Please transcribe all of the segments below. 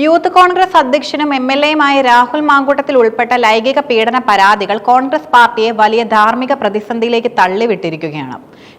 Youth Congress അധ്യക്ഷനും M L എയുമായ രാഹുൽ മാങ്കൂട്ടത്തിൽ ഉൾപ്പെട്ട ലൈംഗിക പീഡന പരാതികൾ കോൺഗ്രസ് പാർട്ടിയെ വലിയ ധാർമ്മിക പ്രതിസന്ധിയിലേക്ക് തള്ളിവിട്ടിരിക്കുകയാണ്.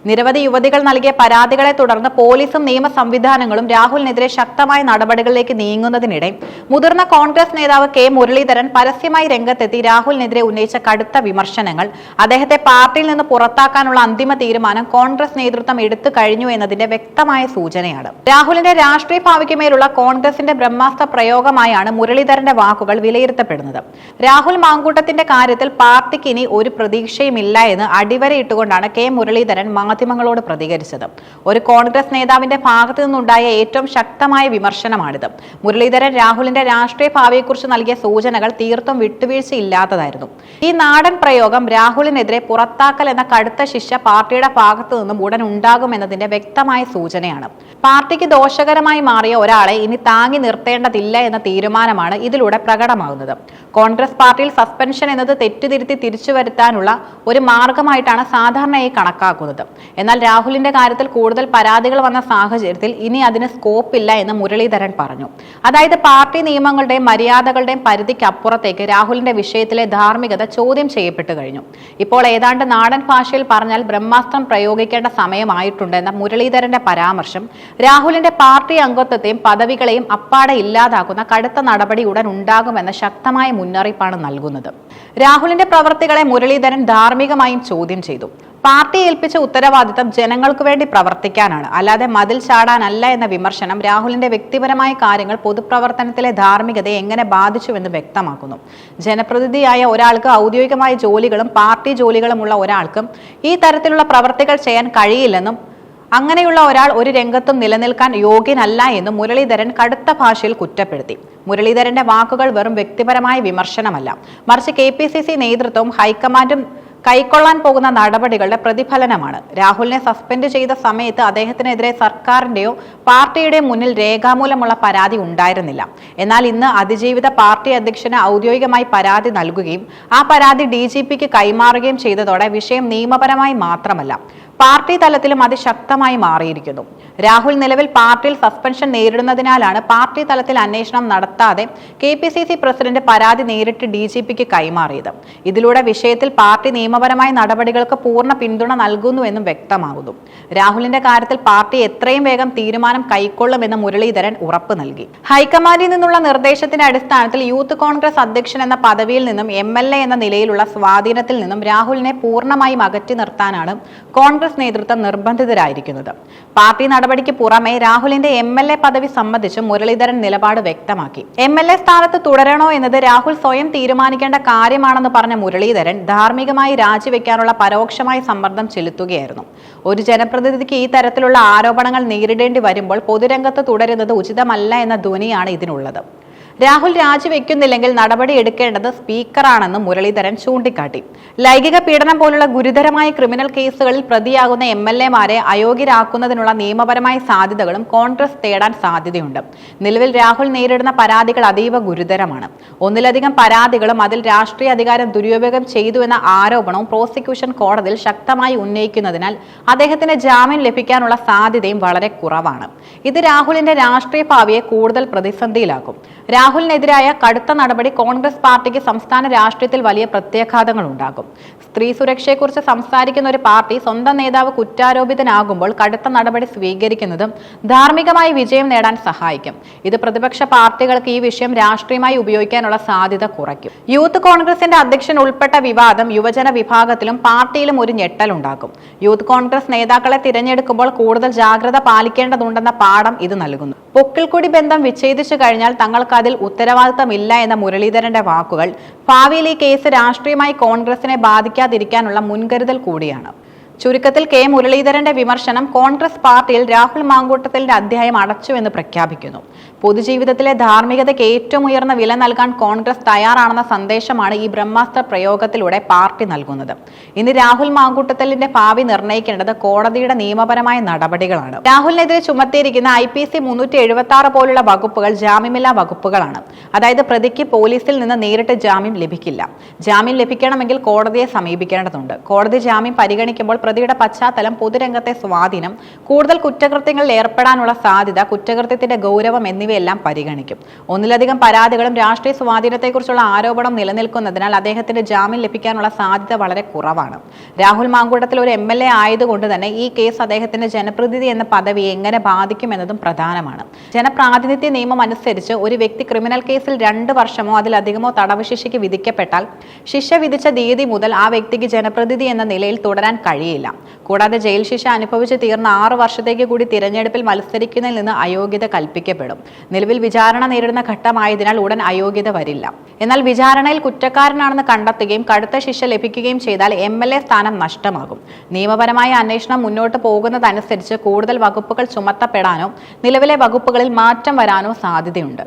നിരവധി യുവതികൾ നൽകിയ പരാതികളെ തുടർന്ന് പോലീസും നിയമ സംവിധാനങ്ങളും രാഹുലിനെതിരെ ശക്തമായ നടപടികളിലേക്ക് നീങ്ങുന്നതിനിടെ മുതിർന്ന കോൺഗ്രസ് നേതാവ് കെ മുരളീധരൻ പരസ്യമായി രംഗത്തെത്തി രാഹുലിനെതിരെ ഉന്നയിച്ച കടുത്ത വിമർശനങ്ങൾ അദ്ദേഹത്തെ പാർട്ടിയിൽ നിന്ന് പുറത്താക്കാനുള്ള അന്തിമ തീരുമാനം കോൺഗ്രസ് നേതൃത്വം എടുത്തു കഴിഞ്ഞു എന്നതിന്റെ വ്യക്തമായ സൂചനയാണ്. രാഹുലിന്റെ രാഷ്ട്രീയ ഭാവിക്ക് മേലുള്ള കോൺഗ്രസിന്റെ ബ്രഹ്മാസ്ത്ര പ്രയോഗമായാണ് മുരളീധരന്റെ വാക്കുകൾ വിലയിരുത്തപ്പെടുന്നത്. രാഹുൽ മാങ്കൂട്ടത്തിന്റെ കാര്യത്തിൽ പാർട്ടിക്ക് ഇനി ഒരു പ്രതീക്ഷയുമില്ല എന്ന് അടിവരയിട്ടുകൊണ്ടാണ് കെ മുരളീധരൻ മാധ്യമങ്ങളോട് പ്രതികരിച്ചത്. ഒരു കോൺഗ്രസ് നേതാവിന്റെ ഭാഗത്തു നിന്നുണ്ടായ ഏറ്റവും ശക്തമായ വിമർശനമാണിത്. മുരളീധരൻ രാഹുലിന്റെ രാഷ്ട്രീയ ഭാവിയെക്കുറിച്ച് നൽകിയ സൂചനകൾ തീർത്തും വിട്ടുവീഴ്ചയില്ലാത്തതായിരുന്നു. ഈ നാടൻ പ്രയോഗം രാഹുലിനെതിരെ പുറത്താക്കൽ എന്ന കടുത്ത ശിക്ഷ പാർട്ടിയുടെ ഭാഗത്തു നിന്നും ഉടൻ ഉണ്ടാകുമെന്നതിന്റെ വ്യക്തമായ സൂചനയാണ്. പാർട്ടിക്ക് ദോഷകരമായി മാറിയ ഒരാളെ ഇനി താങ്ങി നിർത്തേണ്ടതില്ല എന്ന തീരുമാനമാണ് ഇതിലൂടെ പ്രകടമാകുന്നത്. കോൺഗ്രസ് പാർട്ടിയിൽ സസ്പെൻഷൻ എന്നത് തെറ്റുതിരുത്തി തിരിച്ചു വരുത്താനുള്ള ഒരു മാർഗമായിട്ടാണ് സാധാരണയായി കണക്കാക്കുന്നത്. എന്നാൽ രാഹുലിന്റെ കാര്യത്തിൽ കൂടുതൽ പരാതികൾ വന്ന സാഹചര്യത്തിൽ ഇനി അതിന് സ്കോപ്പ് ഇല്ല എന്ന് മുരളീധരൻ പറഞ്ഞു. അതായത് പാർട്ടി നിയമങ്ങളുടെയും മര്യാദകളുടെയും പരിധിക്കപ്പുറത്തേക്ക് രാഹുലിന്റെ വിഷയത്തിലെ ധാർമ്മികത ചോദ്യം ചെയ്യപ്പെട്ടു കഴിഞ്ഞു. ഇപ്പോൾ ഏതാണ്ട് നാടൻ ഭാഷയിൽ പറഞ്ഞാൽ ബ്രഹ്മാസ്ത്രം പ്രയോഗിക്കേണ്ട സമയമായിട്ടുണ്ട് എന്ന മുരളീധരന്റെ പരാമർശം രാഹുലിന്റെ പാർട്ടി അംഗത്വത്തെയും പദവികളെയും അപ്പാടെ ഇല്ലാതാക്കുന്ന കടുത്ത നടപടി ഉടൻ ഉണ്ടാകുമെന്ന ശക്തമായ മുന്നറിയിപ്പാണ് നൽകുന്നത്. രാഹുലിന്റെ പ്രവർത്തികളെ മുരളീധരൻ ധാർമ്മികമായും ചോദ്യം ചെയ്തു. പാർട്ടി ഏൽപ്പിച്ച ഉത്തരവാദിത്തം ജനങ്ങൾക്ക് വേണ്ടി പ്രവർത്തിക്കാനാണ്. അല്ലാതെ മതിൽ ചാടാനല്ല എന്ന വിമർശനം രാഹുലിന്റെ വ്യക്തിപരമായ കാര്യങ്ങൾ പൊതുപ്രവർത്തനത്തിലെ ധാർമ്മികതയെ എങ്ങനെ ബാധിച്ചുവെന്ന് വ്യക്തമാക്കുന്നു. ജനപ്രതിനിധിയായ ഒരാൾക്ക് ഔദ്യോഗികമായ ജോലികളും പാർട്ടി ജോലികളുമുള്ള ഒരാൾക്കും ഈ തരത്തിലുള്ള പ്രവർത്തികൾ ചെയ്യാൻ കഴിയില്ലെന്നും അങ്ങനെയുള്ള ഒരാൾ ഒരു രംഗത്തും നിലനിൽക്കാൻ യോഗ്യനല്ല എന്ന് മുരളീധരൻ കടുത്ത ഭാഷയിൽ കുറ്റപ്പെടുത്തി. മുരളീധരന്റെ വാക്കുകൾ വെറും വ്യക്തിപരമായ വിമർശനമല്ല. മറിച്ച് കെ പി സി സി നേതൃത്വവും ഹൈക്കമാൻഡും കൈക്കൊള്ളാൻ പോകുന്ന നടപടികളുടെ പ്രതിഫലനമാണ്. രാഹുലിനെ സസ്പെൻഡ് ചെയ്ത സമയത്ത് അദ്ദേഹത്തിനെതിരെ സർക്കാരിന്റെയോ പാർട്ടിയുടെയോ മുന്നിൽ രേഖാമൂലമുള്ള പരാതി ഉണ്ടായിരുന്നില്ല. എന്നാൽ ഇന്ന് അതിജീവിത പാർട്ടി അധ്യക്ഷന് ഔദ്യോഗികമായി പരാതി നൽകുകയും ആ പരാതി ഡി കൈമാറുകയും ചെയ്തതോടെ വിഷയം നിയമപരമായി മാത്രമല്ല. പാർട്ടി തലത്തിലും അതിശക്തമായി മാറിയിരിക്കുന്നു. രാഹുൽ നിലവിൽ പാർട്ടിയിൽ സസ്പെൻഷൻ നേരിടുന്നതിനാലാണ് പാർട്ടി തലത്തിൽ അന്വേഷണം നടത്താതെ K P C C president പരാതി നേരിട്ട് ഡി ജി പിക്ക് കൈമാറിയത്. ഇതിലൂടെ വിഷയത്തിൽ പാർട്ടി നിയമപരമായ നടപടികൾക്ക് പൂർണ പിന്തുണ നൽകുന്നുവെന്നും വ്യക്തമാകുന്നു. രാഹുലിന്റെ കാര്യത്തിൽ പാർട്ടി എത്രയും വേഗം തീരുമാനം കൈക്കൊള്ളുമെന്ന് മുരളീധരൻ ഉറപ്പ് നൽകി. ഹൈക്കമാൻഡിൽ നിന്നുള്ള നിർദ്ദേശത്തിന്റെ അടിസ്ഥാനത്തിൽ യൂത്ത് കോൺഗ്രസ് അധ്യക്ഷൻ എന്ന പദവിയിൽ നിന്നും എം എന്ന നിലയിലുള്ള സ്വാധീനത്തിൽ നിന്നും രാഹുലിനെ പൂർണമായും അകറ്റി നിർത്താനാണ് കോൺഗ്രസ് നേതൃത്വം നിർബന്ധിതരായിരിക്കുന്നത്. പാർട്ടി നടപടിക്ക് പുറമെ രാഹുലിന്റെ എം എൽ എ പദവി സംബന്ധിച്ച് മുരളീധരൻ നിലപാട് വ്യക്തമാക്കി. എം എൽ എ സ്ഥാനത്ത് തുടരണോ എന്നത് രാഹുൽ സ്വയം തീരുമാനിക്കേണ്ട കാര്യമാണെന്ന് പറഞ്ഞ മുരളീധരൻ ധാർമ്മികമായി രാജിവെക്കാനുള്ള പരോക്ഷമായ സമ്മർദ്ദം ചെലുത്തുകയായിരുന്നു. ഒരു ജനപ്രതിനിധിക്ക് ഈ തരത്തിലുള്ള ആരോപണങ്ങൾ നേരിടേണ്ടി വരുമ്പോൾ പൊതുരംഗത്ത് തുടരുന്നത് ഉചിതമല്ല എന്ന ധ്വനിയാണ് ഇതിനുള്ളത്. രാഹുൽ രാജിവെക്കുന്നില്ലെങ്കിൽ നടപടി എടുക്കേണ്ടത് സ്പീക്കറാണെന്ന് മുരളീധരൻ ചൂണ്ടിക്കാട്ടി. ലൈംഗിക പീഡനം പോലുള്ള ഗുരുതരമായ ക്രിമിനൽ കേസുകളിൽ പ്രതിയാകുന്ന എം എൽ എമാരെ അയോഗ്യരാക്കുന്നതിനുള്ള നിയമപരമായ സാധ്യതകളും കോൺഗ്രസ് തേടാൻ സാധ്യതയുണ്ട്. നിലവിൽ രാഹുൽ നേരിടുന്ന പരാതികൾ അതീവ ഗുരുതരമാണ്. ഒന്നിലധികം പരാതികളും അതിൽ രാഷ്ട്രീയ അധികാരം ദുരുപയോഗം ചെയ്തു എന്ന ആരോപണവും പ്രോസിക്യൂഷൻ കോടതിയിൽ ശക്തമായി ഉന്നയിക്കുന്നതിനാൽ അദ്ദേഹത്തിന് ജാമ്യം ലഭിക്കാനുള്ള സാധ്യതയും വളരെ കുറവാണ്. ഇത് രാഹുലിന്റെ രാഷ്ട്രീയ ഭാവിയെ കൂടുതൽ പ്രതിസന്ധിയിലാക്കും. രാഹുലിനെതിരായ കടുത്ത നടപടി കോൺഗ്രസ് പാർട്ടിക്ക് സംസ്ഥാന രാഷ്ട്രീയത്തിൽ വലിയ പ്രത്യാഘാതങ്ങൾ ഉണ്ടാകും സ്ത്രീ സുരക്ഷയെക്കുറിച്ച് സംസാരിക്കുന്ന ഒരു പാർട്ടി സ്വന്തം നേതാവ് കുറ്റാരോപിതനാകുമ്പോൾ കടുത്ത നടപടി സ്വീകരിക്കുന്നതും ധാർമ്മികമായി വിജയം നേടാൻ സഹായിക്കും. ഇത് പ്രതിപക്ഷ പാർട്ടികൾക്ക് ഈ വിഷയം രാഷ്ട്രീയമായി ഉപയോഗിക്കാനുള്ള സാധ്യത കുറയ്ക്കും. യൂത്ത് കോൺഗ്രസിന്റെ അധ്യക്ഷൻ ഉൾപ്പെട്ട വിവാദം യുവജന വിഭാഗത്തിലും പാർട്ടിയിലും ഒരു ഞെട്ടലുണ്ടാക്കും യൂത്ത് കോൺഗ്രസ് നേതാക്കളെ തിരഞ്ഞെടുക്കുമ്പോൾ കൂടുതൽ ജാഗ്രത പാലിക്കേണ്ടതുണ്ടെന്ന പാഠം ഇത് നൽകുന്നു. പൊക്കിൾക്കൊടി ബന്ധം വിച്ഛേദിച്ചു കഴിഞ്ഞാൽ തങ്ങൾക്ക് അതിൽ ഉത്തരവാദിത്തമില്ല എന്ന മുരളീധരന്റെ വാക്കുകൾ ഭാവിയിൽ ഈ കേസ് രാഷ്ട്രീയമായി കോൺഗ്രസിനെ ബാധിക്കാതിരിക്കാനുള്ള മുൻകരുതൽ കൂടിയാണ്. ചുരുക്കത്തിൽ കെ മുരളീധരന്റെ വിമർശനം കോൺഗ്രസ് പാർട്ടിയിൽ രാഹുൽ മാങ്കൂട്ടത്തിന്റെ അധ്യായം അടച്ചുവെന്ന് പ്രഖ്യാപിക്കുന്നു. പൊതുജീവിതത്തിലെ ധാർമ്മികതയ്ക്ക് ഏറ്റവും ഉയർന്ന വില നൽകാൻ കോൺഗ്രസ് തയ്യാറാണെന്ന സന്ദേശമാണ് ഈ ബ്രഹ്മാസ്ത്ര പ്രയോഗത്തിലൂടെ പാർട്ടി നൽകുന്നത്. ഇന്ന് രാഹുൽ മാങ്കൂട്ടത്തലിന്റെ ഭാവി നിർണയിക്കേണ്ടത് കോടതിയുടെ നിയമപരമായ നടപടികളാണ്. രാഹുലിനെതിരെ ചുമത്തിയിരിക്കുന്ന ഐ പി സി മുന്നൂറ്റി എഴുപത്തി ആറ് പോലുള്ള വകുപ്പുകൾ ജാമ്യമില്ലാ വകുപ്പുകളാണ്. അതായത് പ്രതിക്ക് പോലീസിൽ നിന്ന് നേരിട്ട് ജാമ്യം ലഭിക്കില്ല. ജാമ്യം ലഭിക്കണമെങ്കിൽ കോടതിയെ സമീപിക്കേണ്ടതുണ്ട്. കോടതി ജാമ്യം പരിഗണിക്കുമ്പോൾ പ്രതിയുടെ പശ്ചാത്തലം പൊതുരംഗത്തെ സ്വാധീനം കൂടുതൽ കുറ്റകൃത്യങ്ങളിൽ ഏർപ്പെടാനുള്ള സാധ്യത കുറ്റകൃത്യത്തിന്റെ ഗൗരവം എന്നിവ എന്നിവയെല്ലാം പരിഗണിക്കും. ഒന്നിലധികം പരാതികളും രാഷ്ട്രീയ സ്വാധീനത്തെക്കുറിച്ചുള്ള ആരോപണം നിലനിൽക്കുന്നതിനാൽ അദ്ദേഹത്തിന്റെ ജാമ്യം ലഭിക്കാനുള്ള സാധ്യത വളരെ കുറവാണ്. രാഹുൽ മാങ്കൂട്ടത്തിൽ ഒരു എം എൽ എ ആയതുകൊണ്ട് തന്നെ ഈ കേസ് അദ്ദേഹത്തിന്റെ ജനപ്രതിനിധി എന്ന പദവി എങ്ങനെ ബാധിക്കുമെന്നതും പ്രധാനമാണ്. ജനപ്രാതിനിധ്യ നിയമം അനുസരിച്ച് ഒരു വ്യക്തി ക്രിമിനൽ കേസിൽ രണ്ട് വർഷമോ അതിലധികമോ തടവ് ശിക്ഷയ്ക്ക് വിധിക്കപ്പെട്ടാൽ ശിക്ഷ വിധിച്ച തീയതി മുതൽ ആ വ്യക്തിക്ക് ജനപ്രതിനിധി എന്ന നിലയിൽ തുടരാൻ കഴിയില്ല. കൂടാതെ ജയിൽ ശിക്ഷ അനുഭവിച്ച് തീർന്ന ആറ് വർഷത്തേക്ക് കൂടി തിരഞ്ഞെടുപ്പിൽ മത്സരിക്കുന്നതിൽ നിന്ന് അയോഗ്യത കൽപ്പിക്കപ്പെടും. നിലവിൽ വിചാരണ നേരിടുന്ന ഘട്ടമായതിനാൽ ഉടൻ അയോഗ്യത വരില്ല. എന്നാൽ വിചാരണയിൽ കുറ്റക്കാരനാണെന്ന് കണ്ടെത്തുകയും കടുത്ത ശിക്ഷ ലഭിക്കുകയും ചെയ്താൽ എം എൽ എ സ്ഥാനം നഷ്ടമാകും. നിയമപരമായ അന്വേഷണം മുന്നോട്ട് പോകുന്നതനുസരിച്ച് കൂടുതൽ വകുപ്പുകൾ ചുമത്തപ്പെടാനോ നിലവിലെ വകുപ്പുകളിൽ മാറ്റം വരാനോ സാധ്യതയുണ്ട്.